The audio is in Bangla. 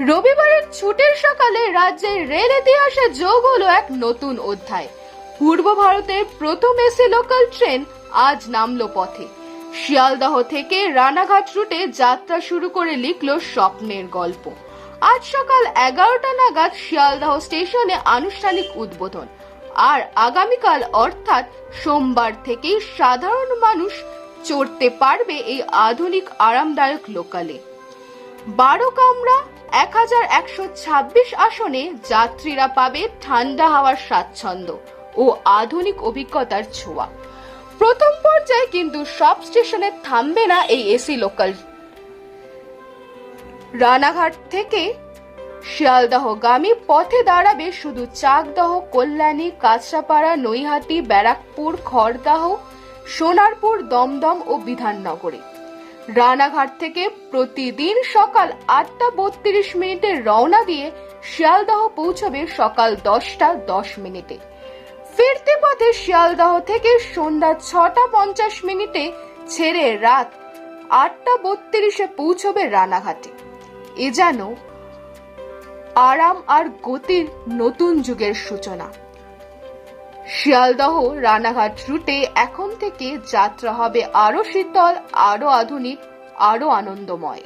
রবিবারের ছুটির সকালে রাজ্যের রেল ইতিহাসে যোগ হলো এক নতুন অধ্যায়। পূর্ব ভারতের প্রথম এসি লোকাল ট্রেন আজ নামলো পথে। শিয়ালদহ থেকে রানাঘাট রুটে যাত্রা শুরু করে লিখল স্বপ্নের গল্প। আজ সকাল এগারোটা নাগাদ শিয়ালদহ স্টেশনে আনুষ্ঠানিক উদ্বোধন। আর আগামীকাল অর্থাৎ সোমবার থেকেই সাধারণ মানুষ চড়তে পারবে এই আধুনিক, আরামদায়ক লোকালে। বারো কামরা, এক হাজার একশো ছাব্বিশ আসনে যাত্রীরা পাবে ঠান্ডা হাওয়ার স্বাচ্ছন্দ্য ও আধুনিক অভিজ্ঞতার ছোঁয়া। প্রথম পর্যায়ে কিন্তু সব স্টেশনে থামবে না এই এসি লোকাল। রানাঘাট থেকে শিয়ালদহগামী পথে দাঁড়াবে শুধু চাকদহ, কল্যাণী, কাঁচরাপাড়া, নৈহাটি, ব্যারাকপুর, খড়দাহ, সোনারপুর, দমদম ও বিধাননগরে। রানাঘাট থেকে প্রতিদিন সকাল আটটা বত্রিশ মিনিটে রওনা দিয়ে শিয়ালদহ পৌঁছবে সকাল দশটা দশ মিনিটে। ফিরতে পথে শিয়ালদহ থেকে সন্ধ্যা ছটা পঞ্চাশ মিনিটে ছেড়ে রাত আটটা বত্রিশে পৌঁছবে রানাঘাটে। এ যেন আরাম আর গতির নতুন যুগের সূচনা। শিয়ালদহ রানাঘাট রুটে এখন থেকে যাত্রা হবে আরও শীতল আরও আধুনিক আরও আনন্দময়।